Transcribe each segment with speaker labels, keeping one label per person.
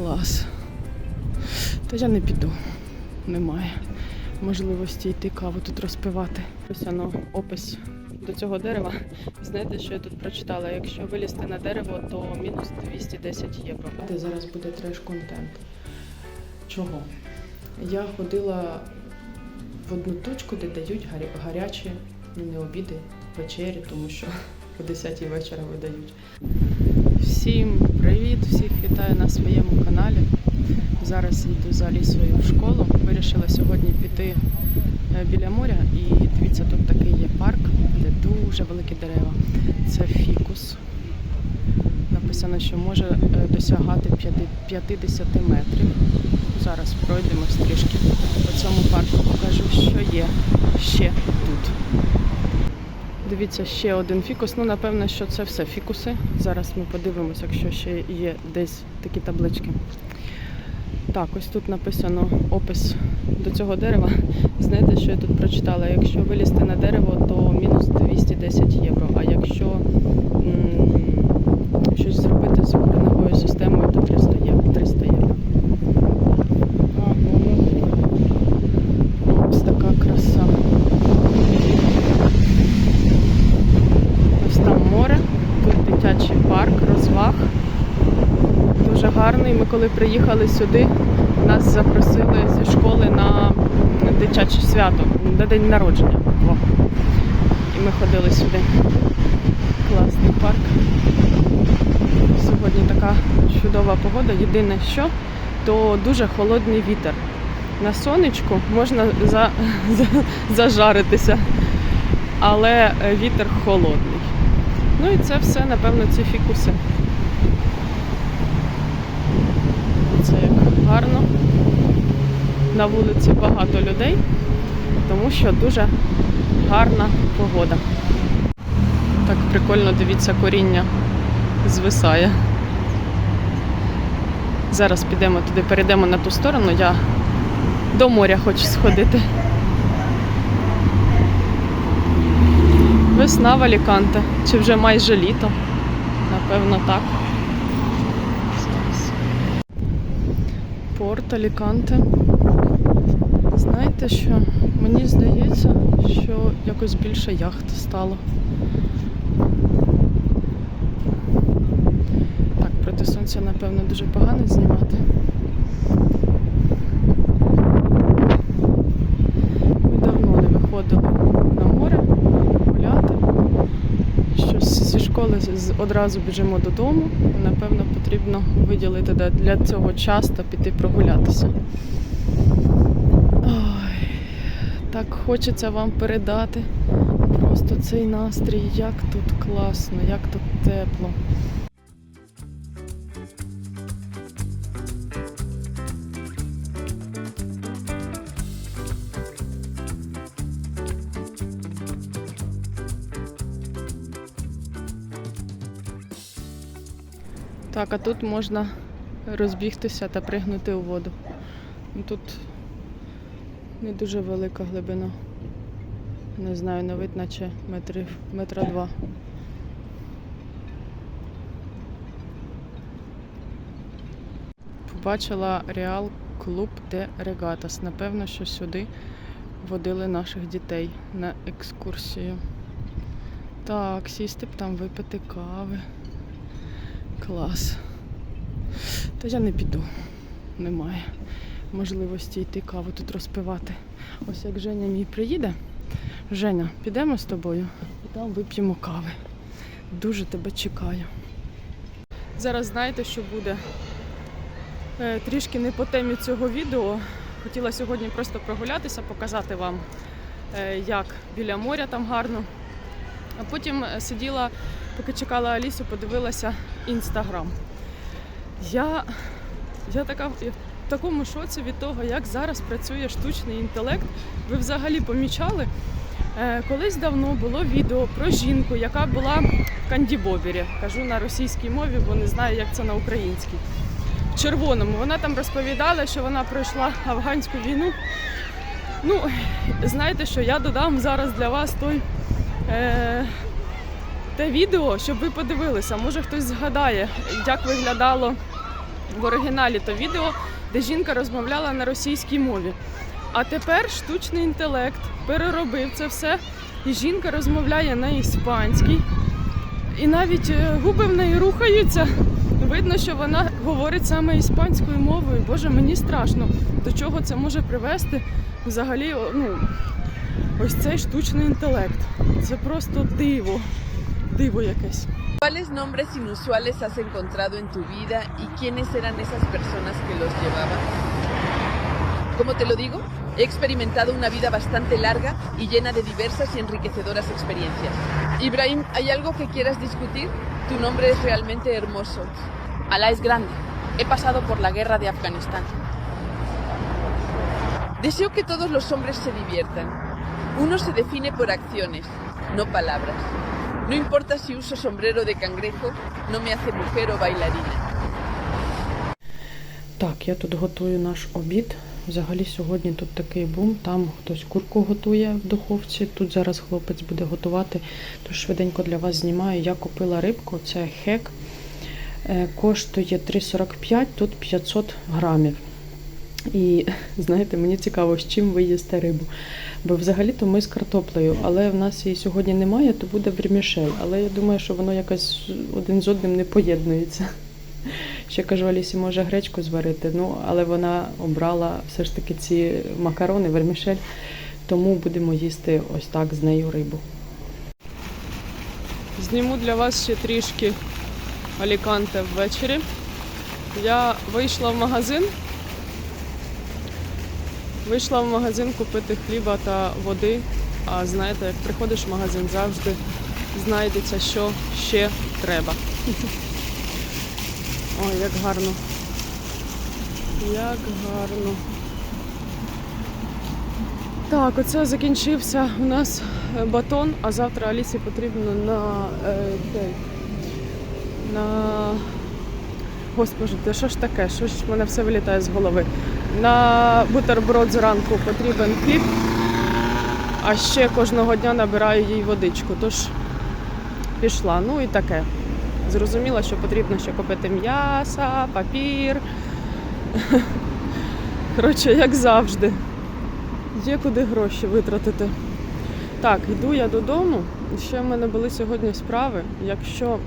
Speaker 1: Клас. Та я не піду. Немає можливості йти каву тут розпивати. Ось воно опис до цього дерева. Знаєте, що я тут прочитала? Якщо вилізти на дерево, то мінус 210 євро. Це зараз буде треш-контент. Чого? Я ходила в одну точку, де дають гаря- гарячі ну, не обіди, вечері, тому що о 10 вечора видають. Всім привіт! Всіх вітаю на своєму каналі. Зараз йду за лісою в школу. Вирішила сьогодні піти е, біля моря і дивіться, тут такий є парк, де дуже великі дерева. Це фікус. Написано, що може е, досягати 50 метрів. Зараз пройдемось трішки по цьому парку. Покажу, що є ще тут. Дивіться, ще один фікус. Ну, напевно, що це все фікуси. Зараз ми подивимося, якщо ще є десь такі таблички. Так, ось тут написано опис до цього дерева. Знаєте, що я тут прочитала? Якщо вилізти на дерево, то мінус 210 євро. А якщо м, щось зробити з кореневою системою, то 300 євро. 300 євро. Ось така краса. Ось там море, тут дитячий парк, розваг. Дуже гарний. Ми коли приїхали сюди, нас запросили зі школи на дитяче свято, на день народження. О. І ми ходили сюди. Класний парк. Сьогодні така чудова погода. Єдине що, то дуже холодний вітер. На сонечку можна за, за, зажаритися, але вітер холодний. Ну і це все, напевно, ці фікуси. Це як гарно. На вулиці багато людей, тому що дуже гарна погода. Так прикольно, дивіться, коріння звисає. Зараз підемо туди, перейдемо на ту сторону. Я до моря хочу сходити. Весна в Аліканте. Чи вже майже літо? Напевно, так. Порт Аліканте. Знаєте що? Мені здається, що якось більше яхт стало. Так, проти сонця, напевно, дуже погано знімати. Ми давно не виходили на море гуляти. Щось зі школи одразу біжимо додому. Напевно, потрібно виділити для цього час та піти прогулятися. Ой, так хочеться вам передати просто цей настрій, як тут класно, як тут тепло. Так, а тут можна розбігтися та пригнути у воду. Ну, Тут не дуже велика глибина. Не знаю, на вид наче метрів, метра два. Побачила Реал Клуб де Регатас. Напевно, що сюди водили наших дітей на екскурсію. Так, сісти б там випити кави. Клас. Та я не піду. Немає можливості йти каву тут розпивати. Ось як Женя мій приїде. Женя, підемо з тобою і там вип'ємо кави. Дуже тебе чекаю. Зараз знаєте, що буде? Е, Трішки не по темі цього відео. Хотіла сьогодні просто прогулятися, показати вам, е, як біля моря там гарно. А потім е, сиділа, поки чекала Алісу, подивилася інстаграм. Я, я така в такому шоці від того, як зараз працює штучний інтелект. Ви взагалі помічали? Е, Колись давно було відео про жінку, яка була в Кандібобері. Кажу на російській мові, бо не знаю, як це на українській. В червоному. Вона там розповідала, що вона пройшла афганську війну. Ну, знаєте що, я додам зараз для вас той е, те відео, щоб ви подивилися. Може хтось згадає, як виглядало в оригіналі то відео, де жінка розмовляла на російській мові. А тепер штучний інтелект переробив це все, і жінка розмовляє на іспанській. І навіть е, губи в неї рухаються. Видно, що вона говорить саме іспанською мовою. Боже, мені страшно. До чого це може привести взагалі, ну, ось цей штучний інтелект. Це просто диво. Диво якесь.
Speaker 2: ¿Cuáles nombres inusuales has encontrado en tu vida y quiénes eran esas personas que los llevaban? Como te lo digo, he experimentado una vida bastante larga y llena de diversas y enriquecedoras experiencias. Ibrahim, ¿hay algo que quieras discutir? Tu nombre es realmente hermoso. Alá es grande. He pasado por la guerra de Afganistán. Deseo que todos los hombres se diviertan. Uno se define por acciones, no palabras. No importa si uso sombrero de cangrejo, no me hace mujer o bailarina.
Speaker 1: Так, я тут готую наш обід. Взагалі сьогодні тут такий бум. Там хтось курку готує в духовці. Тут зараз хлопець буде готувати. Тож швиденько для вас знімаю. Я купила рибку, це хек. Е, Коштує 3,45, тут 500 грамів. І знаєте, мені цікаво, з чим ви їсте рибу. Бо взагалі-то ми з картоплею, але в нас її сьогодні немає, то буде вермішель. Але я думаю, що воно якось один з одним не поєднується. Ще кажу, Алісі може гречку зварити, ну але вона обрала все ж таки ці макарони, вермішель, тому будемо їсти ось так з нею рибу. Зніму для вас ще трішки Аліканте ввечері. Я вийшла в магазин. Вийшла в магазин купити хліба та води. А знаєте, як приходиш в магазин, завжди знайдеться, що ще треба. Ой, як гарно. Як гарно. Так, оце закінчився у нас е, батон, а завтра Алісі потрібно на е, на. Господи, та що ж таке? Що ж в мене все вилітає з голови? На бутерброд зранку потрібен хліб, а ще кожного дня набираю їй водичку. Тож пішла. Ну і таке. Зрозуміла, що потрібно ще купити м'ясо, папір. Коротше, як завжди. Є куди гроші витратити. Так, йду я додому. Ще в мене були сьогодні справи. Якщо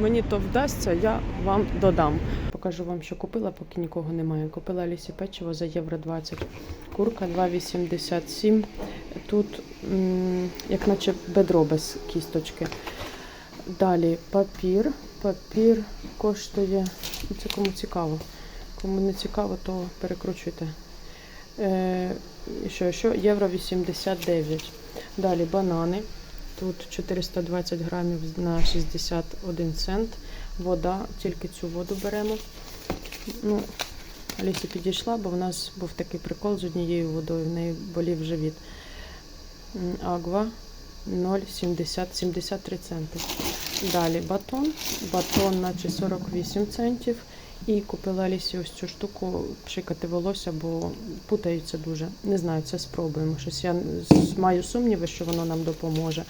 Speaker 1: мені то вдасться, я вам додам. Покажу вам, що купила, поки нікого немає. Купила лісі печиво за євро 20. Курка 2,87. Тут, як наче бедро без кісточки. Далі папір. Папір коштує. ну, Це кому цікаво. Кому не цікаво, то перекручуйте. Е, що, що? Євро 89. Далі банани. Тут 420 грамів на 61 цент. Вода, тільки цю воду беремо. Ну, Алісі підійшла, бо в нас був такий прикол з однією водою, в неї болів живіт. Агва 0,70 73 центи. Далі батон. Батон наче 48 центів. І купила Алісі ось цю штуку пшикати волосся, бо путаються дуже. Не знаю, це спробуємо. Щось я маю сумніви, що воно нам допоможе.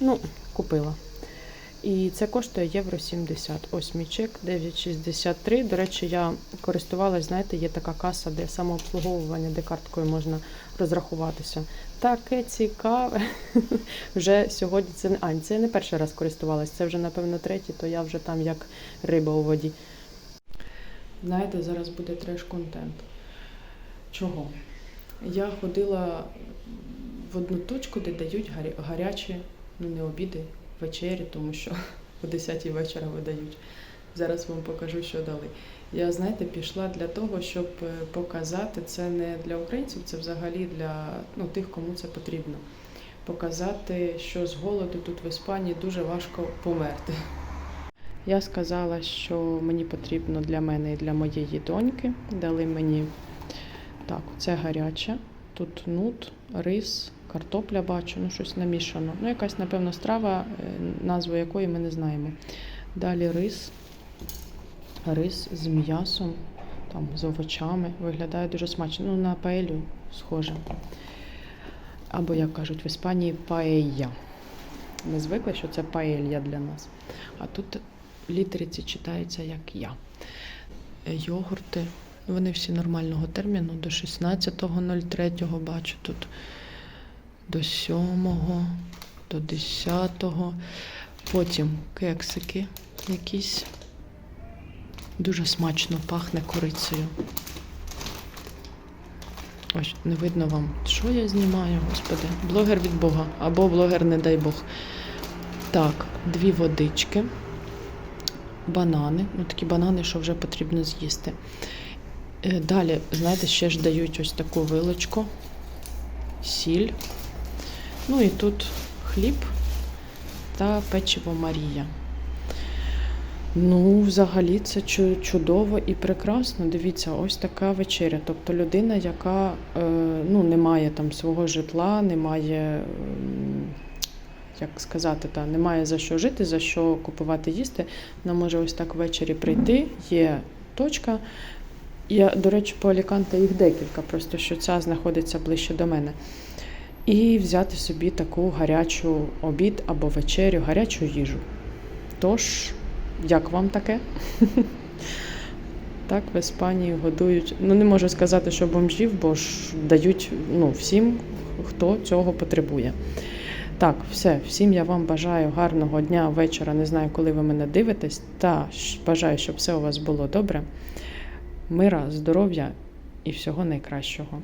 Speaker 1: Ну, купила. І це коштує євро 70. Ось мій чек 9,63. До речі, я користувалась, знаєте, є така каса, де самообслуговування, де карткою можна розрахуватися. Таке цікаве. Вже сьогодні це не Ань, це я не перший раз користувалась, це вже, напевно, третій, то я вже там як риба у воді. Знаєте, зараз буде треш-контент. Чого? Я ходила в одну точку, де дають гаря- гарячі, ну не обіди, вечері, тому що о 10 вечора видають. Зараз вам покажу, що дали. Я, знаєте, пішла для того, щоб е, показати це не для українців, це взагалі для ну, тих, кому це потрібно. Показати, що з голоду тут в Іспанії дуже важко померти. Я сказала, що мені потрібно для мене і для моєї доньки. Дали мені так, це гаряче. Тут нут, рис, картопля бачу, ну щось намішано. Ну, якась, напевно, страва, е, назву якої ми не знаємо. Далі рис, рис з м'ясом, там, з овочами. Виглядає дуже смачно. Ну, на паелю схоже. Або, як кажуть в Іспанії, паея. Ми звикли, що це паелья для нас. А тут літериці читається як я. е, йогурти. Вони всі нормального терміну, до 16.03 бачу тут, до 7, до 10. Потім кексики якісь. Дуже смачно пахне корицею. Ось не видно вам, що я знімаю, господи. Блогер від Бога або блогер, не дай Бог. Так, дві водички, банани. Ну такі банани, що вже потрібно з'їсти. Е, Далі, знаєте, ще ж дають ось таку вилочку, сіль. Ну і тут хліб та печиво Марія. Ну, взагалі, це чудово і прекрасно. Дивіться, ось така вечеря. Тобто людина, яка е, ну, не має там свого житла, не має, як сказати, та, не має за що жити, за що купувати їсти. Вона може ось так ввечері прийти, є точка. Я, до речі, по Аліканте їх декілька, просто що ця знаходиться ближче до мене. І взяти собі таку гарячу обід або вечерю, гарячу їжу. Тож, як вам таке? Так, в Іспанії годують. Ну, не можу сказати, що бомжів, бо ж дають ну, всім, хто цього потребує. Так, все, всім я вам бажаю гарного дня, вечора. Не знаю, коли ви мене дивитесь. Та бажаю, щоб все у вас було добре. Мира, здоров'я і всього найкращого.